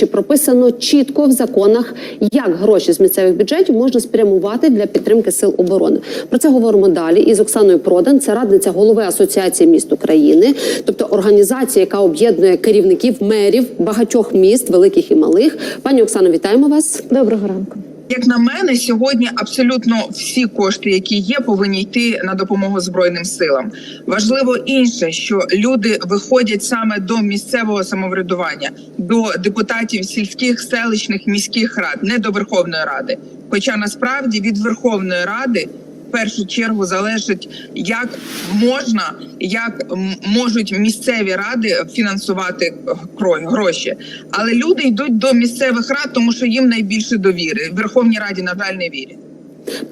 Чи прописано чітко в законах, як гроші з місцевих бюджетів можна спрямувати для підтримки сил оборони? Про це говоримо далі із Оксаною Продан, це радниця голови Асоціації міст України, тобто організація, яка об'єднує керівників мерів багатьох міст, великих і малих. Пані Оксано, вітаємо вас. Доброго ранку. Як на мене, сьогодні абсолютно всі кошти, які є, повинні йти на допомогу збройним силам. Важливо інше, що люди виходять саме до місцевого самоврядування, до депутатів сільських, селищних, міських рад, не до Верховної Ради. Хоча насправді від Верховної Ради першу чергу залежить, як можна, як можуть місцеві ради фінансувати гро- гроші. Але люди йдуть до місцевих рад, тому що їм найбільше довіри. В Верховній Раді, на жаль, не вірять.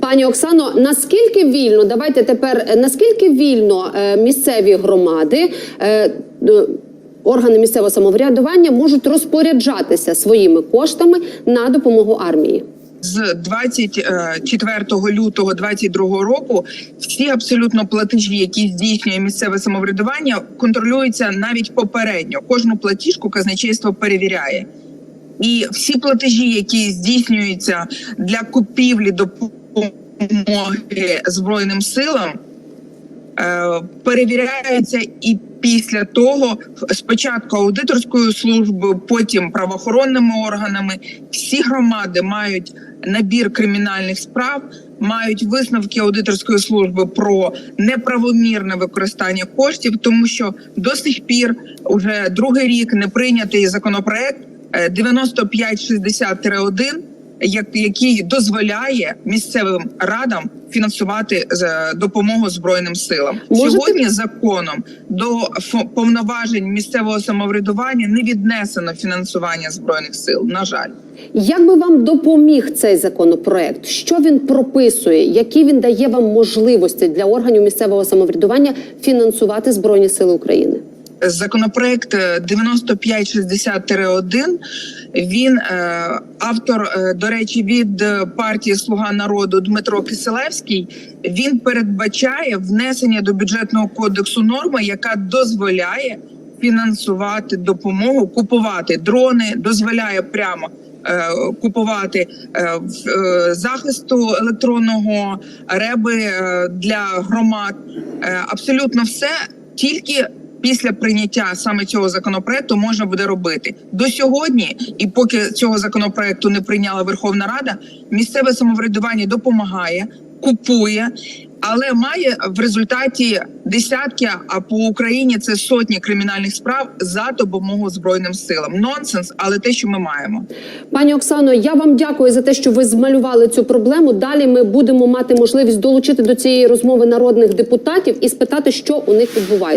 Пані Оксано, наскільки вільно давайте тепер е, наскільки вільно е, місцеві громади, е, органи місцевого самоврядування можуть розпоряджатися своїми коштами на допомогу армії? З 24 лютого 2022 року всі абсолютно платежі, які здійснює місцеве самоврядування, контролюються навіть попередньо. Кожну платіжку казначейство перевіряє. І всі платежі, які здійснюються для купівлі допомоги збройним силам, е, перевіряються і після того спочатку аудиторською службою, потім правоохоронними органами. Всі громади мають набір кримінальних справ, мають висновки аудиторської служби про неправомірне використання коштів, тому що до сих пір уже другий рік не прийнятий законопроект е, 9560-1, як- який дозволяє місцевим радам фінансувати допомогу збройним силам. Можете- Сьогодні законом до повноважень місцевого самоврядування не віднесено фінансування збройних сил. На жаль. Як би вам допоміг цей законопроект? Що він прописує? Які він дає вам можливості для органів місцевого самоврядування фінансувати збройні сили України? Законопроект е, 9560-1, Він е, автор, е, до речі, від партії Слуга народу Дмитро Киселевський. Він передбачає внесення до бюджетного кодексу норми, яка дозволяє фінансувати допомогу, купувати дрони, дозволяє прямо. е, Купувати захисту електронного реби для громад, абсолютно все тільки після прийняття саме цього законопроекту можна буде робити до сьогодні. І поки цього законопроекту не прийняла Верховна Рада, місцеве самоврядування допомагає, купує. Але має в результаті десятки, а по Україні це сотні кримінальних справ за допомогу збройним силам. Нонсенс, але те, що ми маємо. Пані Оксано, я вам дякую за те, що ви змалювали цю проблему. Далі ми будемо мати можливість долучити до цієї розмови народних депутатів і спитати, що у них відбувається.